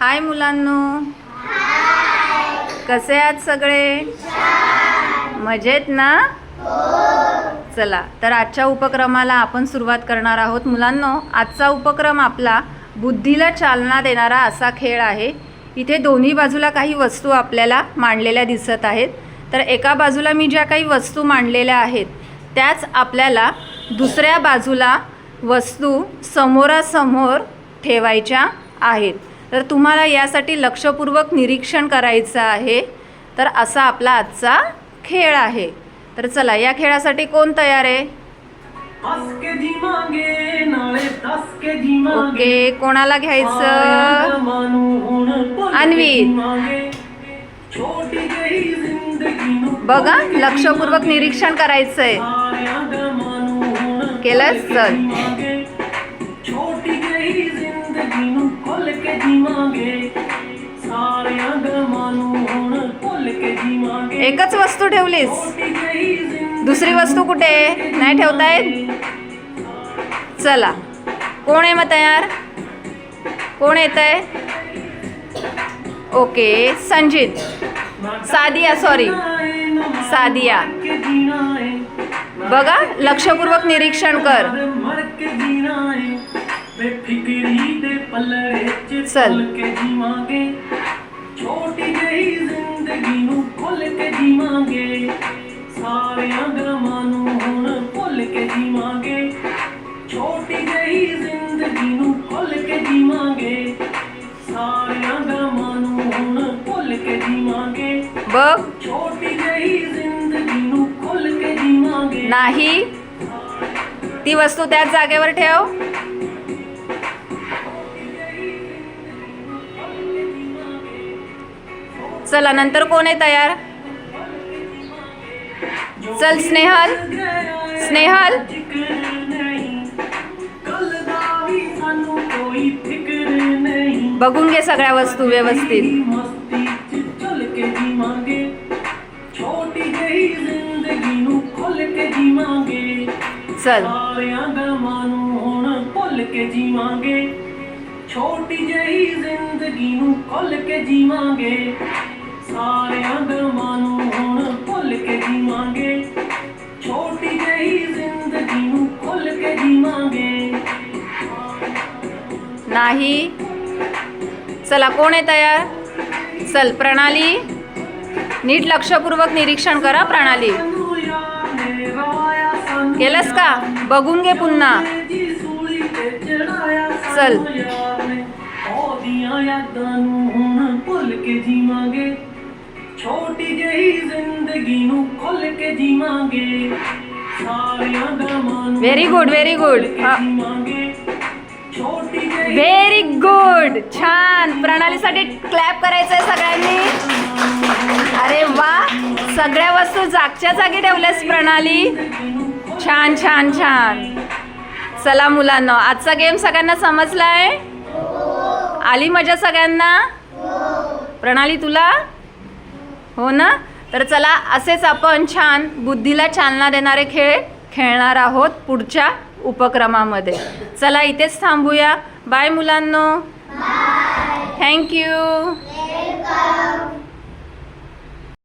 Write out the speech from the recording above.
हाय मुलांनो. कसे आहात सगळे? मजेत ना? चला तर आजच्या उपक्रमाला आपण सुरुवात करणार आहोत. मुलांनो आजचा उपक्रम आपला बुद्धीला चालना देणारा असा खेळ आहे. इथे दोन्ही बाजूला काही वस्तू आपल्याला मांडलेल्या दिसत आहेत. तर एका बाजूला मी ज्या काही वस्तू मांडलेल्या आहेत त्याच आपल्याला दुसऱ्या बाजूला वस्तू समोरासमोर ठेवायच्या आहेत. तर तुम्हाला यासाठी लक्षपूर्वक निरीक्षण करायचं आहे. तर असा आपला आजचा खेळ आहे. तर चला या खेळासाठी कोण तयार आहे? ओके कोणाला घ्यायचं? अन्वित बघा लक्षपूर्वक निरीक्षण करायचंय. केलंच चल. ਜੀਵਾਂਗੇ। ਛੋਟੀ ਜਿਹੀ ਜ਼ਿੰਦਗੀ ਨੂੰ ਖੁੱਲ ਕੇ ਜੀਵਾਂਗੇ ਸਾਰਿਆਂ ਦਾ ਮਾਨੂ ਹੁਣ ਭੁੱਲ ਕੇ ਜੀਵਾਂਗੇ एकच वस्तू ठेवलीस ਛੋਟੀ ਜਿਹੀ ਜ਼ਿੰਦਗੀ दुसरी वस्तू कुठे आहे नाही ठेवता येत चला कोण आहे मग तयार कोण येत आहे ओके संजित सादिया सॉरी सादिया बघा लक्षपूर्वक निरीक्षण कर मर के जीना है बेफिक्री दे पल्लड़े च चल। चल के जीवांगे ਛੋਟੀ ਜਿਹੀ ਜ਼ਿੰਦਗੀ ਨੂੰ ਖੁੱਲ ਕੇ ਜੀਵਾਂਗੇ ਸਾਰਿਆਂ ਗਮਾਂ ਨੂੰ ਹੁਣ ਭੁੱਲ ਕੇ ਜੀਵਾਂਗੇ ਛੋਟੀ ਜਿਹੀ ਜ਼ਿੰਦਗੀ ਨੂੰ ਖੁੱਲ ਕੇ ਜੀਵਾਂਗੇ ਸਾਰਿਆਂ ਗਮਾਂ ਨੂੰ ਹੁਣ ਭੁੱਲ ਕੇ ਜੀਵਾਂਗੇ बघ ਛੋਟੀ ਜਿਹੀ ਜ਼ਿੰਦਗੀ ਨੂੰ ਖੁੱਲ ਕੇ ਜੀਵਾਂਗੇ नाही ती वस्तू त्याच जागेवर ठेव चला नंतर कोण आहे तयार? चल स्नेहल. स्नेहल. बघून घे सगळ्या वस्तू व्यवस्थित. छोटी जी जिंदगी नु खुल के जीवांगे ਛੋਟੀ ਜਿਹੀ ਜ਼ਿੰਦਗੀ ਨੂੰ ਖੁੱਲ ਕੇ ਜੀਵਾਂਗੇ ਸਾਰਿਆਂ ਗਮਾਂ ਨੂੰ ਹੁਣ ਭੁੱਲ ਕੇ ਜੀਵਾਂਗੇ ਛੋਟੀ ਜਿਹੀ ਜ਼ਿੰਦਗੀ ਨੂੰ ਖੁੱਲ ਕੇ ਜੀਵਾਂਗੇ नाही चला कोण आहे तयार चल प्रणाली नीट लक्षपूर्वक निरीक्षण करा प्रणाली केलंस का बघून घे पुन्हा ਚਲ ਉਹਦੀਆਂ ਯਾਦਾਂ ਨੂੰ ਹੁਣ ਭੁੱਲ ਕੇ ਜੀਵਾਂਗੇ ਛੋਟੀ ਜਿਹੀ ਜ਼ਿੰਦਗੀ ਨੂੰ ਖੁੱਲ ਕੇ ਜੀਵਾਂਗੇ ਸਾਰਿਆਂ ਗਮਾਂ ਨੂੰ Very good, very good. ਭੁੱਲ ਕੇ हा. ਜੀਵਾਂਗੇ ਛੋਟੀ ਜਿਹੀ व्हेरी गुड छान प्रणालीसाठी क्लॅप करायचंय सगळ्यांनी अरे वा सगळ्या वस्तू जागच्या जागी ठेवल्यास प्रणाली छान छान छान चला मुलांना आजचा गेम सगळ्यांना समजलाय आली मजा सगळ्यांना प्रणाली तुला हो ना? तर चला असेच आपण छान बुद्धीला चालना देणारे खेळ खेळणार आहोत पुढच्या उपक्रमामध्ये. चला इथेच थांबूया. बाय मुलांनो. थँक्यू